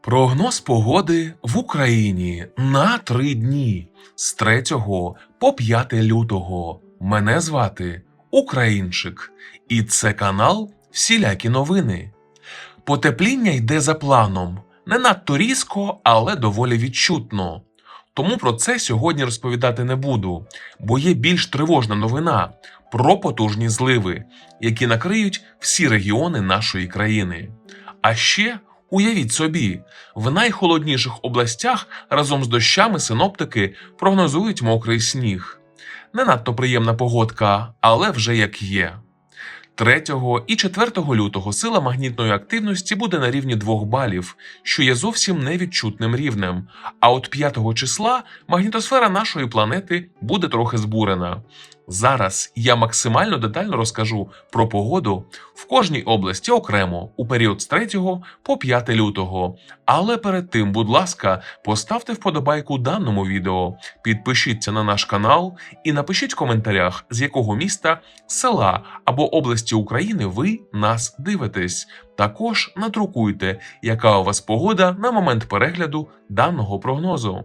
Прогноз погоди в Україні на три дні з 3 по 5 лютого. Мене звати Українчик, і це канал Всілякі новини. Потепління йде за планом, не надто різко, але доволі відчутно. Тому про це сьогодні розповідати не буду, бо є більш тривожна новина про потужні зливи, які накриють всі регіони нашої країни. А ще уявіть собі, в найхолодніших областях разом з дощами синоптики прогнозують мокрий сніг. Не надто приємна погодка, але вже як є. 3 і 4 лютого сила магнітної активності буде на рівні 2 балів, що є зовсім невідчутним рівнем. А от 5 числа магнітосфера нашої планети буде трохи збурена. Зараз я максимально детально розкажу про погоду в кожній області окремо у період з 3 по 5 лютого. Але перед тим, будь ласка, поставте вподобайку даному відео, підпишіться на наш канал і напишіть в коментарях, з якого міста, села або області України ви нас дивитесь. Також надрукуйте, яка у вас погода на момент перегляду даного прогнозу.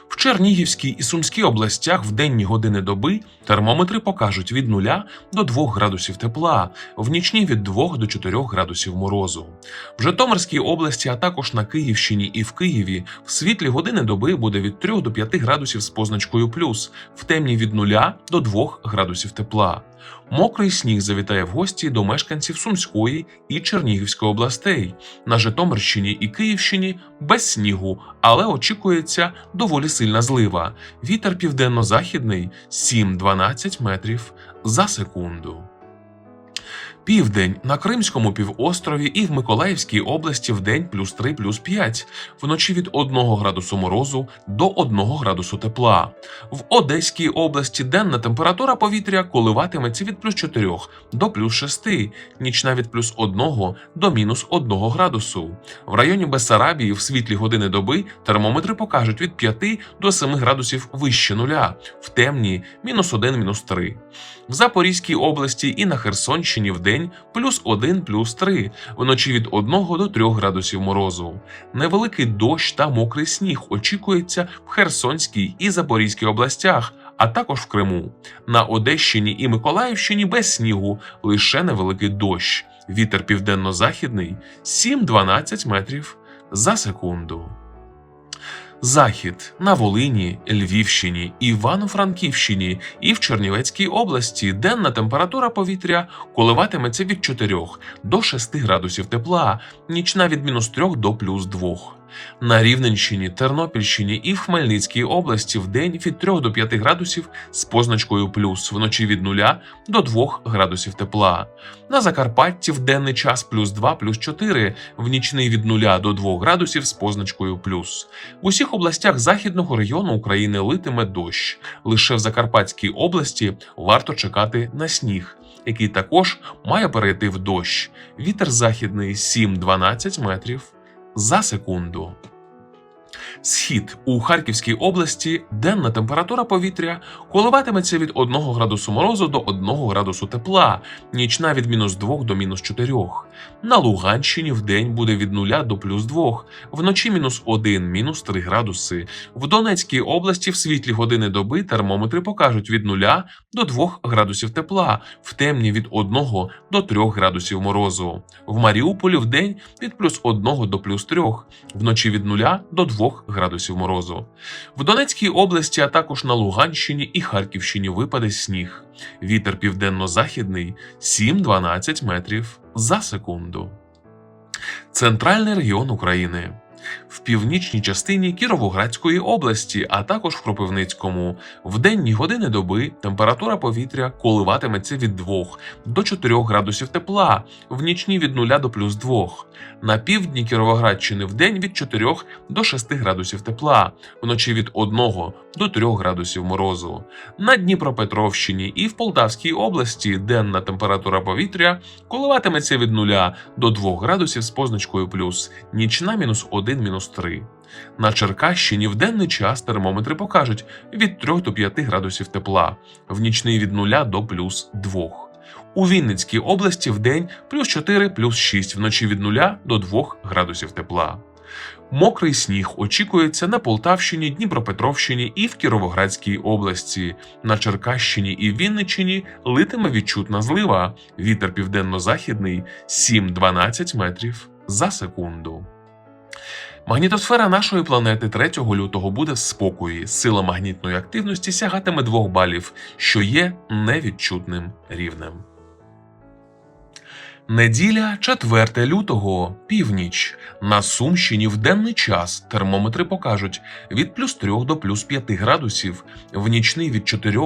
В Чернігівській і Сумській областях в денні години доби термометри покажуть від 0 до 2 градусів тепла, в нічні від 2 до 4 градусів морозу. В Житомирській області, а також на Київщині і в Києві в світлі години доби буде від 3 до 5 градусів з позначкою плюс, в темні від 0 до 2 градусів тепла. Мокрий сніг завітає в гості до мешканців Сумської і Чернігівської областей. На Житомирщині і Київщині без снігу, але очікується доволі сильна злива. Вітер південно-західний 7-12 метрів за секунду. Південь на Кримському півострові і в Миколаївській області в день плюс 3 плюс 5, вночі від 1 градусу морозу до 1 градусу тепла. В Одеській області денна температура повітря коливатиметься від плюс 4 до плюс 6, нічна від плюс 1 до мінус 1 градусу. В районі Бессарабії в світлі години доби термометри покажуть від 5 до 7 градусів вище нуля, в темні мінус 1 мінус 3. В Запорізькій області і на Херсонщині в день плюс 1 плюс 3, вночі від 1 до 3 градусів морозу. Невеликий дощ та мокрий сніг очікується в Херсонській і Запорізькій областях, а також в Криму. На Одещині і Миколаївщині без снігу, лише невеликий дощ. Вітер південно-західний 7-12 метрів за секунду. Захід на Волині, Львівщині, Івано-Франківщині і в Чернівецькій області денна температура повітря коливатиметься від 4 до 6 градусів тепла, нічна від мінус 3 до плюс 2. На Рівненщині, Тернопільщині і в Хмельницькій області в день від 3 до 5 градусів з позначкою плюс, вночі від 0 до 2 градусів тепла. На Закарпатті в денний час плюс 2 плюс 4, в нічний від 0 до 2 градусів з позначкою плюс. В усіх областях західного району України литиме дощ. Лише в Закарпатській області варто чекати на сніг, який також має перейти в дощ. Вітер західний 7-12 метрів за секунду. Схід у Харківській області денна температура повітря коливатиметься від 1 градусу морозу до 1 градусу тепла, нічна від мінус 2 до мінус 4. На Луганщині в день буде від 0 до плюс 2, вночі мінус 1, мінус 3 градуси. В Донецькій області в світлі години доби термометри покажуть від 0 до 2 градусів тепла, в темні від 1 до 3 градусів морозу. В Маріуполі в день від плюс 1 до плюс 3, вночі від 0 до 2 градусів морозу. В Донецькій області, а також на Луганщині і Харківщині випаде сніг. Вітер південно-західний 7-12 метрів за секунду. Центральний регіон України. В північній частині Кіровоградської області, а також в Кропивницькому. В денні години доби температура повітря коливатиметься від 2 до 4 градусів тепла, в нічні від 0 до плюс 2. На півдні Кіровоградщини в день від 4 до 6 градусів тепла, вночі від 1 до 3 градусів морозу. На Дніпропетровщині і в Полтавській області денна температура повітря коливатиметься від 0 до 2 градусів з позначкою плюс, нічна мінус 1 мінус 3. На Черкащині в денний час термометри покажуть від 3 до 5 градусів тепла, в нічний від 0 до плюс 2. У Вінницькій області в день плюс 4 плюс 6, вночі від 0 до 2 градусів тепла. Мокрий сніг очікується на Полтавщині, Дніпропетровщині і в Кіровоградській області. На Черкащині і Вінниччині литиме відчутна злива. Вітер південно-західний 7-12 метрів за секунду. Магнітосфера нашої планети 3 лютого буде в спокої. Сила магнітної активності сягатиме 2 балів, що є невідчутним рівнем. Неділя 4 лютого, північ. На Сумщині в денний час термометри покажуть від плюс 3 до плюс 5 градусів, в нічний від 4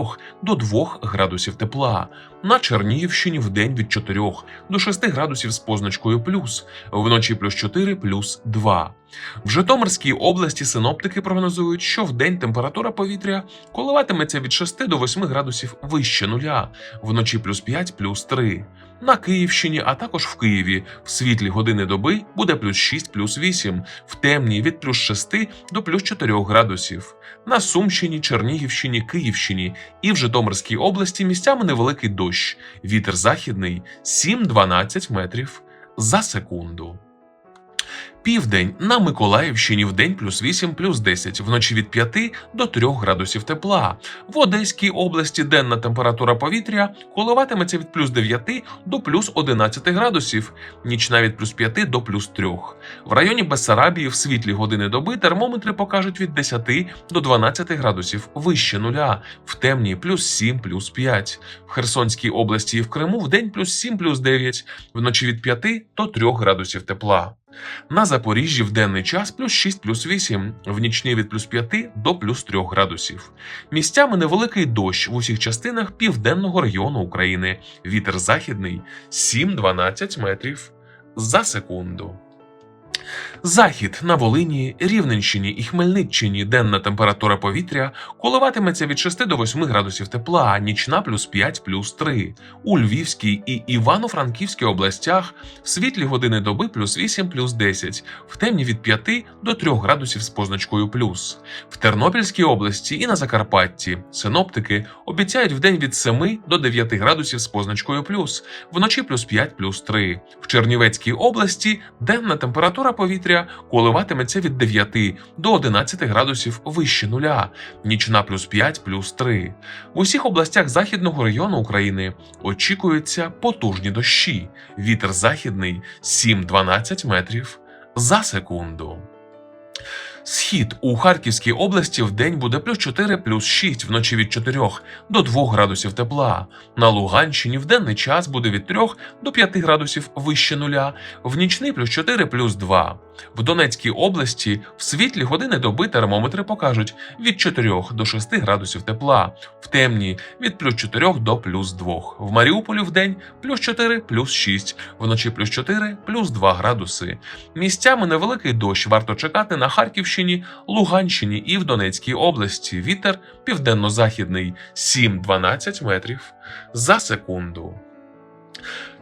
до 2 градусів тепла. На Чернігівщині в день від 4 до 6 градусів з позначкою плюс, вночі плюс 4 плюс 2. В Житомирській області синоптики прогнозують, що в день температура повітря коливатиметься від 6 до 8 градусів вище нуля, вночі плюс 5 плюс 3. На Київщині, а також в Києві в світлі години доби буде плюс 6 плюс 8, в темній від плюс 6 до плюс 4 градусів. На Сумщині, Чернігівщині, Київщині і в Житомирській області місцями невеликий дощ. Вітер західний 7-12 метрів за секунду. Південь на Миколаївщині в день плюс 8 плюс 10, вночі від 5 до 3 градусів тепла. В Одеській області денна температура повітря коливатиметься від плюс 9 до плюс 11 градусів, нічна від плюс 5 до плюс 3. В районі Бессарабії в світлі години доби термометри покажуть від 10 до 12 градусів вище нуля, в темній плюс 7 плюс 5. В Херсонській області і в Криму в день плюс 7 плюс 9, вночі від 5 до 3 градусів тепла. На Запоріжжі в денний час плюс 6 плюс 8, в нічний від плюс 5 до плюс 3 градусів. Місцями невеликий дощ в усіх частинах південного регіону України. Вітер західний 7-12 метрів за секунду. Захід на Волині, Рівненщині і Хмельниччині денна температура повітря коливатиметься від 6 до 8 градусів тепла, нічна плюс 5 плюс 3. У Львівській і Івано-Франківській областях в світлі години доби плюс 8 плюс 10, в темні від 5 до 3 градусів з позначкою плюс. В Тернопільській області і на Закарпатті синоптики обіцяють в день від 7 до 9 градусів з позначкою плюс, вночі плюс 5 плюс 3. В Чернівецькій області денна температура повітря коливатиметься від 9 до 11 градусів вище нуля, нічна плюс 5 плюс 3. В усіх областях західного району України очікуються потужні дощі. Вітер західний 7-12 метрів за секунду. Схід у Харківській області в день буде плюс 4 плюс 6, вночі від 4 до 2 градусів тепла. На Луганщині в денний час буде від 3 до 5 градусів вище нуля, в нічний плюс 4 плюс 2. В Донецькій області в світлі години доби термометри покажуть від 4 до 6 градусів тепла, в темні від плюс 4 до плюс 2. В Маріуполі в день плюс 4 плюс 6, вночі плюс 4 плюс 2 градуси. Місцями невеликий дощ варто чекати на Харківщині, Луганщині і в Донецькій області. Вітер південно-західний 7-12 метрів за секунду.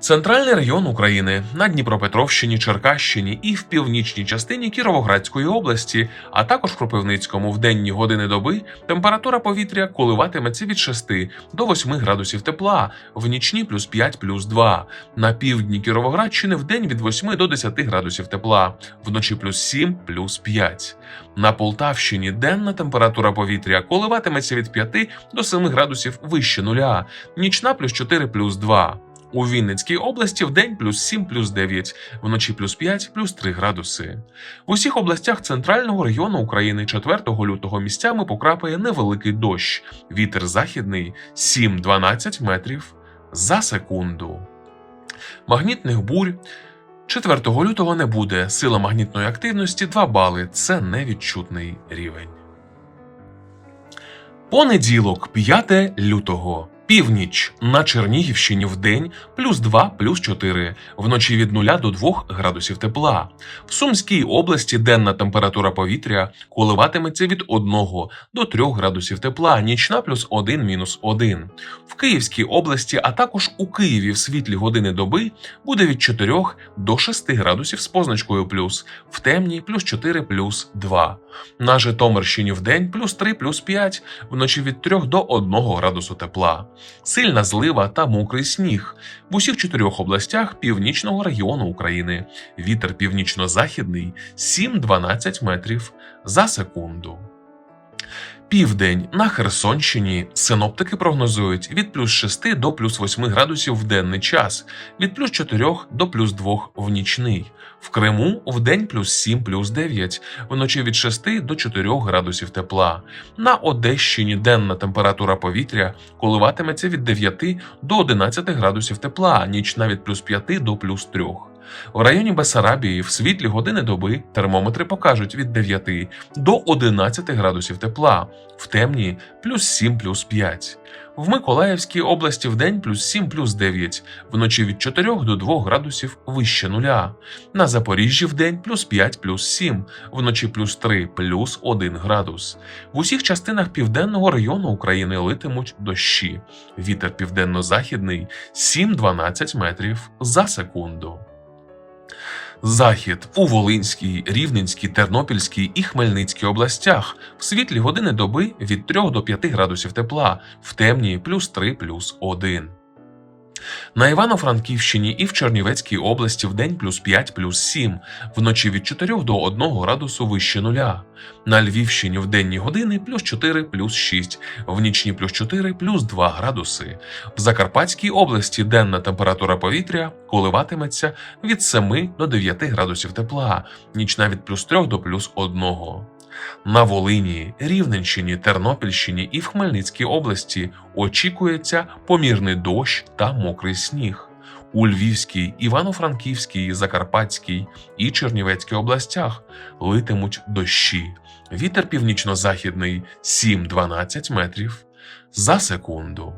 Центральний район України на Дніпропетровщині, Черкащині і в північній частині Кіровоградської області, а також в Кропивницькому в денні години доби температура повітря коливатиметься від 6 до 8 градусів тепла, в нічні плюс 5 плюс 2. На півдні Кіровоградщини в день від 8 до 10 градусів тепла, вночі плюс 7 плюс 5. На Полтавщині денна температура повітря коливатиметься від 5 до 7 градусів вище нуля, нічна плюс 4 плюс 2. У Вінницькій області в день плюс 7 плюс 9, вночі плюс 5 плюс 3 градуси. В усіх областях центрального району України 4 лютого місцями покрапає невеликий дощ. Вітер західний 7-12 метрів за секунду. Магнітних бурь 4 лютого не буде. Сила магнітної активності 2 бали. Це невідчутний рівень. Понеділок, 5 лютого. Північ на Чернігівщині в день плюс 2, плюс 4, вночі від 0 до 2 градусів тепла. В Сумській області денна температура повітря коливатиметься від 1 до 3 градусів тепла, нічна плюс 1, мінус 1. В Київській області, а також у Києві в світлі години доби буде від 4 до 6 градусів з позначкою плюс, в темній плюс 4, плюс 2. На Житомирщині в день плюс 3, плюс 5, вночі від 3 до 1 градусу тепла. Сильна злива та мокрий сніг в усіх чотирьох областях північного регіону України. Вітер північно-західний 7-12 метрів за секунду. Південь на Херсонщині синоптики прогнозують від плюс 6 до плюс 8 градусів в денний час, від плюс 4 до плюс 2 в нічний. В Криму в день плюс 7 плюс 9, вночі від 6 до 4 градусів тепла. На Одещині денна температура повітря коливатиметься від 9 до 11 градусів тепла, нічна від плюс 5 до плюс 3. В районі Бесарабії в світлі години доби термометри покажуть від 9 до 11 градусів тепла, в темні плюс 7 плюс 5. В Миколаївській області в день плюс 7 плюс 9, вночі від 4 до 2 градусів вище нуля. На Запоріжжі в день плюс 5 плюс 7, вночі плюс 3 плюс 1 градус. В усіх частинах південного району України литимуть дощі. Вітер південно-західний 7-12 метрів за секунду. Захід у Волинській, Рівненській, Тернопільській і Хмельницькій областях в світлі години доби від 3 до 5 градусів тепла, в темні плюс 3 плюс 1. На Івано-Франківщині і в Чернівецькій області в день плюс 5 плюс 7, вночі від 4 до 1 градусу вище нуля. На Львівщині в денні години плюс 4 плюс 6, в нічні плюс 4 плюс 2 градуси. В Закарпатській області денна температура повітря коливатиметься від 7 до 9 градусів тепла, нічна від плюс 3 до плюс 1. На Волині, Рівненщині, Тернопільщині і в Хмельницькій області очікується помірний дощ та мокрий сніг. У Львівській, Івано-Франківській, Закарпатській і Чернівецькій областях литимуть дощі. Вітер північно-західний 7-12 метрів за секунду.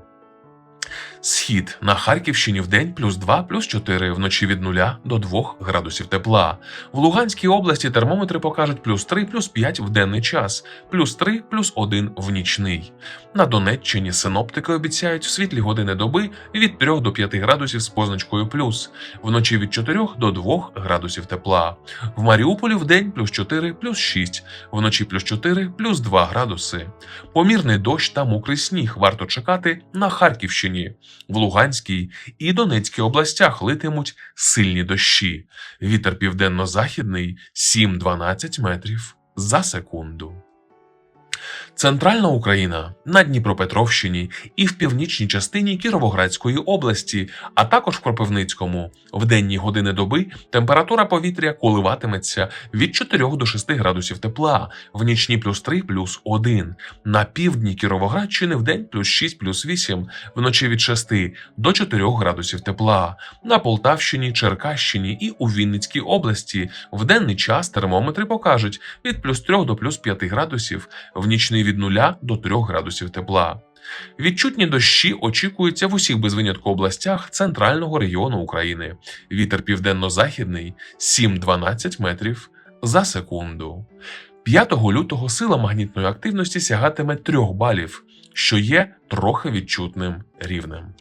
Схід на Харківщині в день плюс 2, плюс 4, вночі від 0 до 2 градусів тепла. В Луганській області термометри покажуть плюс 3, плюс 5 в денний час, плюс 3, плюс 1 в нічний. На Донеччині синоптики обіцяють в світлі години доби від 3 до 5 градусів з позначкою плюс, вночі від 4 до 2 градусів тепла. В Маріуполі в день плюс 4, плюс 6, вночі плюс 4, плюс 2 градуси. Помірний дощ та мокрий сніг варто чекати на Харківщині. В Луганській і Донецькій областях литимуть сильні дощі. Вітер південно-західний 7-12 метрів за секунду. Центральна Україна на Дніпропетровщині і в північній частині Кіровоградської області, а також в Кропивницькому. В денні години доби температура повітря коливатиметься від 4 до 6 градусів тепла, в нічні плюс 3 плюс 1. На півдні Кіровоградщини в день плюс 6 плюс 8, вночі від 6 до 4 градусів тепла. На Полтавщині, Черкащині і у Вінницькій області в денний час термометри покажуть від плюс 3 до плюс 5 градусів, в нічний від 0 до 3 градусів тепла. Відчутні дощі очікуються в усіх без винятку областях центрального регіону України. Вітер південно-західний 7-12 метрів за секунду. 5 лютого сила магнітної активності сягатиме 3 балів, що є трохи відчутним рівнем.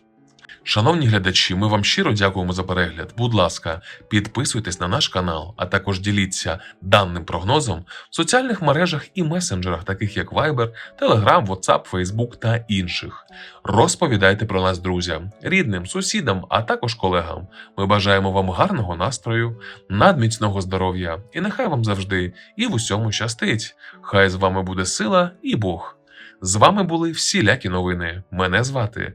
Шановні глядачі, ми вам щиро дякуємо за перегляд. Будь ласка, підписуйтесь на наш канал, а також діліться даним прогнозом в соціальних мережах і месенджерах, таких як Viber, Telegram, WhatsApp, Facebook та інших. Розповідайте про нас друзям, рідним, сусідам, а також колегам. Ми бажаємо вам гарного настрою, надміцного здоров'я і нехай вам завжди і в усьому щастить. Хай з вами буде сила і Бог. З вами були всілякі новини. Мене звати